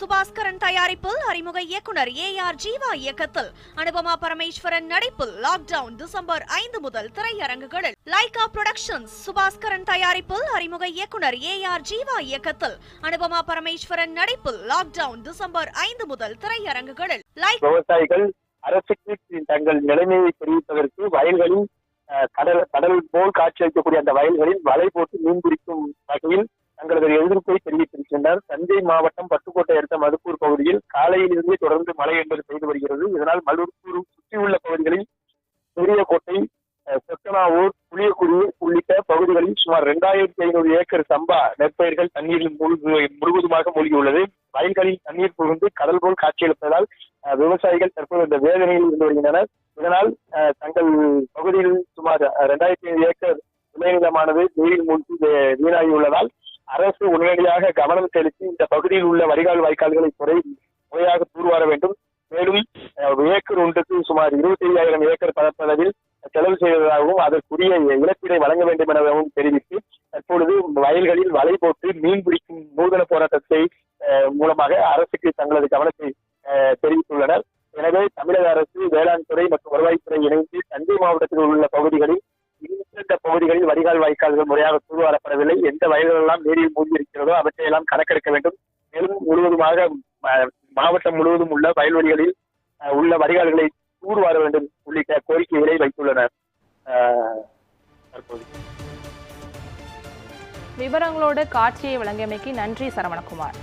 சுபாஸ்கரன் தயாரிப்பில் அறிமுக இயக்குனர் ஏ ஆர் ஜீவா இயக்கத்தில். அனுபமா பரமேஸ்வரன் நடிப்பில் லாக்டவுன் டிசம்பர் ஐந்து முதல் திரையரங்குகளில். லைகா புரொடக்ஷன்ஸ் சுபாஸ்கரன் தயாரிப்பில் அறிமுக இயக்குனர் ஏ ஆர் ஜீவா இயக்கத்தில். அனுபமா பரமேஸ்வரன் நடிப்பில் லாக்டவுன் டிசம்பர் ஐந்து முதல் திரையரங்குகளில். லைக் விவசாயிகள் அரசுக்கு தங்கள் நிலைமையை தெரிவிப்பதற்கு வயல்களில் கடல் கடல் போல் காட்சி அளிக்கக்கூடிய அந்த வயல்களில் வலை போட்டு மீன் பிடிக்கும் வகையில் தங்களது எதிர்ப்பை தெரிவித்திருக்கின்றனர். தஞ்சை மாவட்டம் பட்டுக்கோட்டை அடுத்த மதுப்பூர் பகுதியில் காலையிலிருந்தே தொடர்ந்து மழை என்பது பெய்து வருகிறது. இதனால் மதுப்பூர் சுற்றியுள்ள பகுதிகளில் பெரியகோட்டை செத்தனாவூர் சொத்தனாவூர் புளியக்குடி உள்ளிட்ட பகுதிகளில் சுமார் இரண்டாயிரத்தி ஐநூறு ஏக்கர் சம்பா நெற்பயிர்கள் தண்ணீரில் மூழ்கு முழுவதுமாக மூழ்கியுள்ளது. வயல்களில் தண்ணீர் புகுந்து கடல் போல் காட்சியளிப்பதால் விவசாயிகள் தற்போது இந்த வேதனையில் இருந்து வருகின்றனர். இதனால் அஹ், தங்கள் பகுதியில் சுமார் இரண்டாயிரத்தி ஐநூறு ஏக்கர் விளைநிலமானது நீரில் மூழ்கி வீணாகியுள்ளதால் அரசு உடனடியாக கவனம் செலுத்தி இந்த பகுதியில் உள்ள வடிகால் வாய்க்கால்களை குறை முறையாக தூர்வார வேண்டும். மேலும் ஏக்கர் ஒன்றுக்கு சுமார் இருபத்தி ஐயாயிரம் ஏக்கர் பரப்பளவில் செலவு செய்வதாகவும் அதற்குரிய இழப்பீடை வழங்க வேண்டும் எனவும் தெரிவித்து தற்பொழுது வயல்களில் வலை போட்டு மீன் பிடிக்கும் நூதன போராட்டத்தை மூலமாக அரசுக்கு தங்களது கவனத்தை தெரிவித்துள்ளனர். எனவே தமிழக அரசு வேளாண் துறை மற்றும் வருவாய்த்துறை இணைந்து தஞ்சை மாவட்டத்தில் உள்ள பகுதிகளில் பகுதிகளில் வடிகால் வாய்க்கால்கள் முறையாக தூர்வாரப்படவில்லை. எந்த வயல்கள் எல்லாம் நீரில் மூழ்கியிருக்கிறதோ இருக்கிறதோ அவற்றை எல்லாம் கணக்கெடுக்க வேண்டும். மேலும் முழுவதுமாக மாவட்டம் முழுவதும் உள்ள வயல்வெளிகளில் அஹ், உள்ள வடிகால்களை தூர்வார வேண்டும் உள்ளிட்ட கோரிக்கைகளை வைத்துள்ளனர். அஹ், விவரங்களோடு காட்சியை வழங்கியமைக்கு நன்றி சரவணகுமார்.